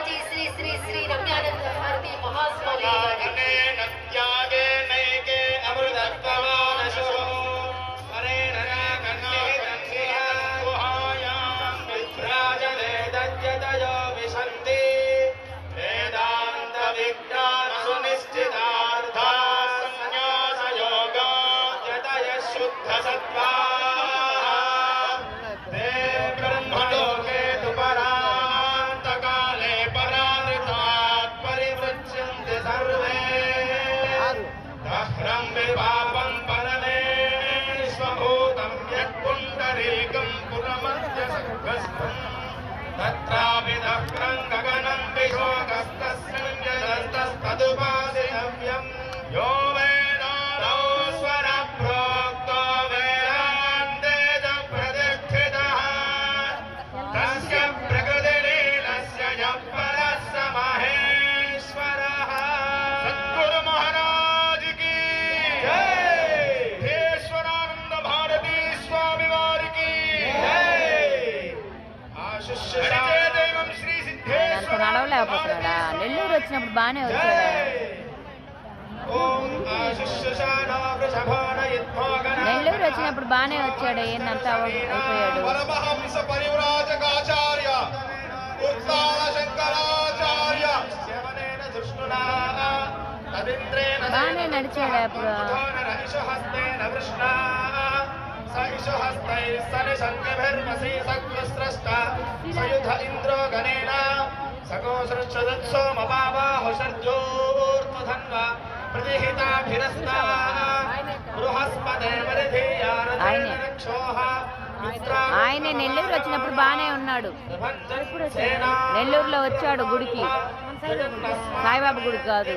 भवति श्री श्री श्री रम्यानन्द भारती महास्वामी नैके अमृतत्वमानशो परेण कन्ये तन्निया गुहायां। विभ्राजते परमेश्वभूतं यत्पुण्डरीकं पुरमध्यसङ्गस्थम् तत्रापि నాకు నడవలేకపోతున్నాడా? నెల్లూరు వచ్చినప్పుడు బాగానే వచ్చాడు నెల్లూరు వచ్చినప్పుడు బాగానే వచ్చాడు ఏందంతా అయిపోయాడు. బాగానే నడిచాడు అప్పుడు హస్తేన నెల్లూరు వచ్చినప్పుడు బాగానే ఉన్నాడు. నెల్లూరులో వచ్చాడు గుడికి. సాయిబాబా గుడికి కాదు.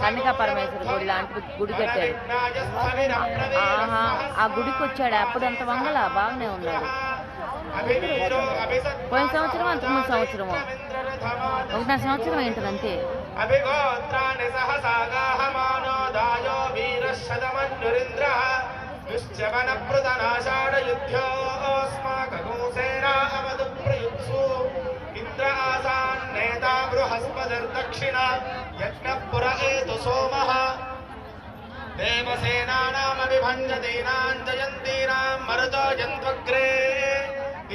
కన్నికా పరమేశ్వర గుడి లాంటి గుడి కట్టాడు. ఆహా ఆ గుడికి వచ్చాడు. అప్పుడు అంత వంగల బాగానే ఉన్నాడు. పోయిన సంవత్సరం అంతకుముందు సంవత్సరము. ఒకటిన్నర సంవత్సరం ఏంటది అంతే అభిగోత్రాన్ని సహసాగాహమానోదాయో వీరశతమన్నురింద్రः దేవసేనానామభిభంజతీనాం జయంతీనాం మరుతో జంత్వగ్రే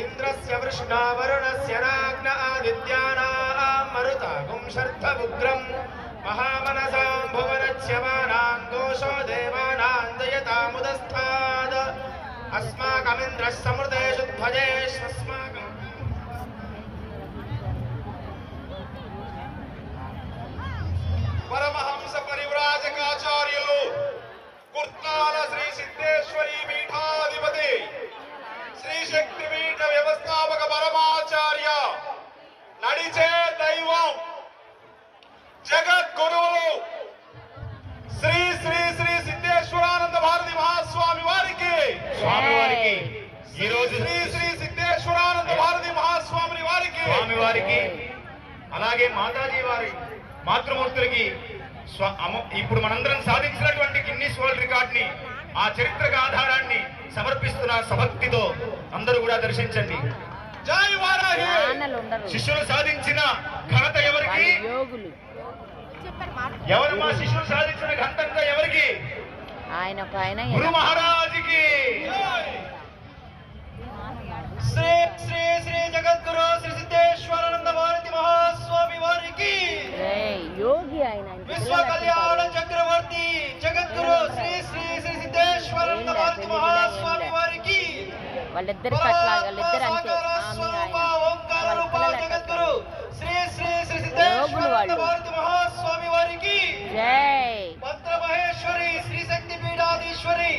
ఇంద్రస్య వృష్ణా వరుణస్య రాజ్ఞ ఆదిత్యానాం మరుతాగుం శర్ధముగ్రం మహామనసాం భువనచ్యమానాం దోషో దేవానాం జయతాముదస్థాద్ అస్మాకమింద్రः సమృతేషు నడిచే దైవం జగద్గురువులు శ్రీ శ్రీ శ్రీ సిద్ధేశ్వరానంద భారతి మహాస్వామి వారికి. స్వామివారికి ఈ రోజు శ్రీ శ్రీ సిద్ధేశ్వరానంద భారతి మహాస్వామి వారికి. స్వామి వారికి. అలాగే మాతాజీ వారి మాతృమూర్తులకి ఇప్పుడు మనందరం సాధించినటువంటి గిన్నీస్ వరల్డ్ రికార్డ్ని ఆ చరిత్రక ఆధారాన్ని సమర్పిస్తున్న సభక్తితో అందరూ కూడా దర్శించండి. శిష్యులు సాధించిన ఘనత ఎవరికి? ఎవరు మా శిష్యులు సాధించిన ఘనత ఎవరికి? ఆయన ఒక ఆయన గురు మహారాజుకి. శ్రీ శ్రీ శ్రీ జగద్గురు శ్రీ సిద్ధేశ్వరానంద భారతి మహాస్వామి వారికి. యోగి ఆయన విశ్వ కళ్యాణ చక్రవర్తి జగద్గురు శ్రీ శ్రీ శ్రీ సిద్ధేశ్వరానంద భారతి మహాస్వామి వారికి. వాళ్ళిద్దరికి అట్లా వాళ్ళిద్దరు అంతే మహాస్వామి వారికి. శ్రీ శక్తి పీఠాధీశ్వరి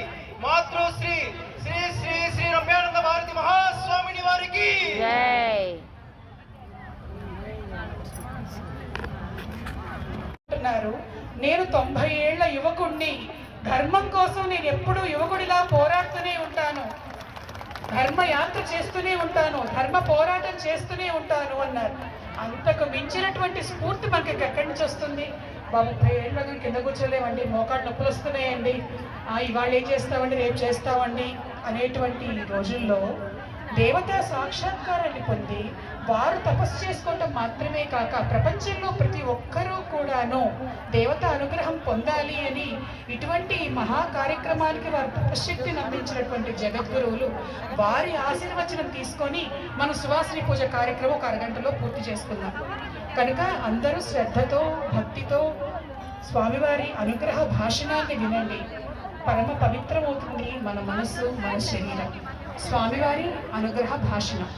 మాతృశ్రీ శ్రీ శ్రీ శ్రీ రమ్యానంద భారతి మహాస్వామిని వారికి. నేను తొంభై ఏళ్ళ యువకుణ్ణి. ధర్మం కోసం నేను ఎప్పుడూ యువకుడిలా పోరాడుతూనే ఉంటాను. ధర్మయాత్ర చేస్తూనే ఉంటాను ధర్మ పోరాటం చేస్తూనే ఉంటాను అన్నారు. అంతకు మించినటువంటి స్ఫూర్తి మనకి ఎక్కడి నుంచి వస్తుంది? ముప్పై ఏళ్ళగా కింద కూర్చోలేమండి మోకాళ్ళు నొప్పులు వస్తున్నాయండి. ఇవాళ ఏం చేస్తామండి రేపు చేస్తామండి అనేటువంటి రోజుల్లో దేవతా సాక్షాత్కారాన్ని పొంది వారు తపస్సు చేసుకోవటం మాత్రమే కాక ప్రపంచంలో ప్రతి ఒక్కరూ కూడాను దేవత అనుగ్రహం పొందాలి అని ఇటువంటి మహా కార్యక్రమానికి వారు తపశక్తిని అందించినటువంటి జగద్గురువులు వారి ఆశీర్వచనం తీసుకొని మన సువాసిని పూజ కార్యక్రమం ఒక అరగంటలో పూర్తి చేసుకుందాం. కనుక అందరూ శ్రద్ధతో భక్తితో స్వామివారి అనుగ్రహ భాషణాన్ని వినండి. పరమ పవిత్రమవుతుంది మన మనస్సు మన శరీరం. స్వామివారి అనుగ్రహ భాషణం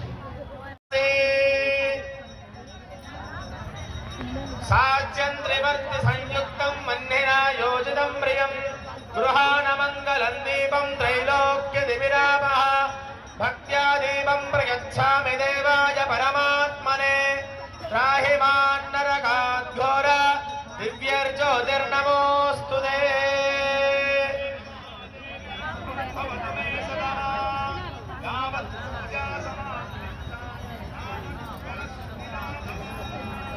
సాధ్యం త్రివర్తి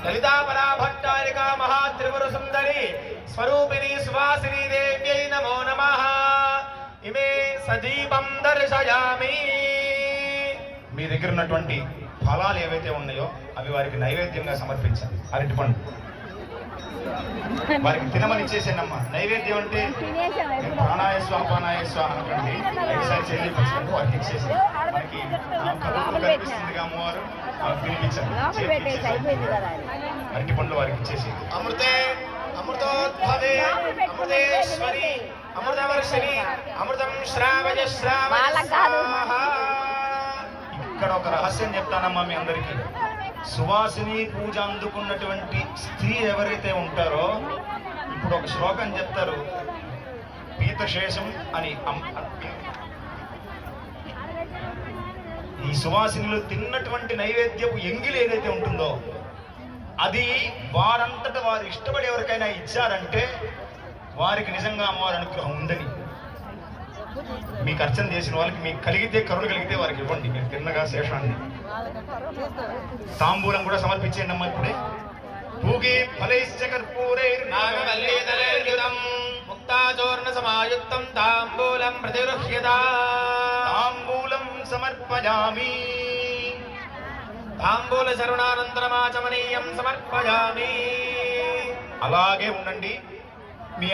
లలితాపరా భట్టారికా మహాత్రిపుర సుందరి స్వరూపిణి సువాసిని దేవ్యై నమో నమ ఇమే సజీవం దర్శయామి మీ దగ్గర ఉన్నటువంటి ఫలాలు ఏవైతే ఉన్నాయో అవి వారికి నైవేద్యంగా సమర్పించాలి అరటిపండు. వారికి తినమని ఇచ్చేసానమ్మా. నైవేద్యం అంటే ప్రాణాయ స్వా ప్రాణాయ స్వా అనుకోండి ఐదుసారి చేసి పచ్చుకుంటూ వారికి ఇచ్చేసి మనకి కనిపిస్తుందిగా అమ్మవారు. ఇచ్చేసాను. అరటి పండ్లు వారికి ఇచ్చేసి. అమృతే అమృతోద్భవే అమృతేశ్వరి అమృతవర్షిణి అమృతం శ్రావయ కాదు. ఇక్కడ ఒక రహస్యం చెప్తానమ్మా మీ అందరికీ. సువాసిని పూజ అందుకున్నటువంటి స్త్రీ ఎవరైతే ఉంటారో ఇప్పుడు ఒక శ్లోకం చెప్తారు. పీతశేషం అని ఈ సువాసినిలో తిన్నటువంటి నైవేద్యపు ఎంగిలి ఏదైతే ఉంటుందో అది వారంతట వారు ఇష్టపడి ఎవరికైనా ఇచ్చారంటే వారికి నిజంగా అమ్మవారి అనుగ్రహం ఉందని. మీకు అర్చన చేసిన వాళ్ళకి మీకు కలిగితే కరుణ కలిగితే వారికి ఇవ్వండి. మీరు తిన్నగా శేషాన్ని. తాంబూలం కూడా సమర్పించండి అమ్మా ఇప్పుడే. పూగే ఫలైశ్చ కర్పూరైర్ నాగవల్లీదలైర్యుతం సమాయుక్తం తాంబూలం ప్రతిగృహ్యత. తాంబూలం సమర్పయామి. తాంబూల శరణానంతరమాచమనీయం సమర్పయామి. అలాగే ఉండండి. మీ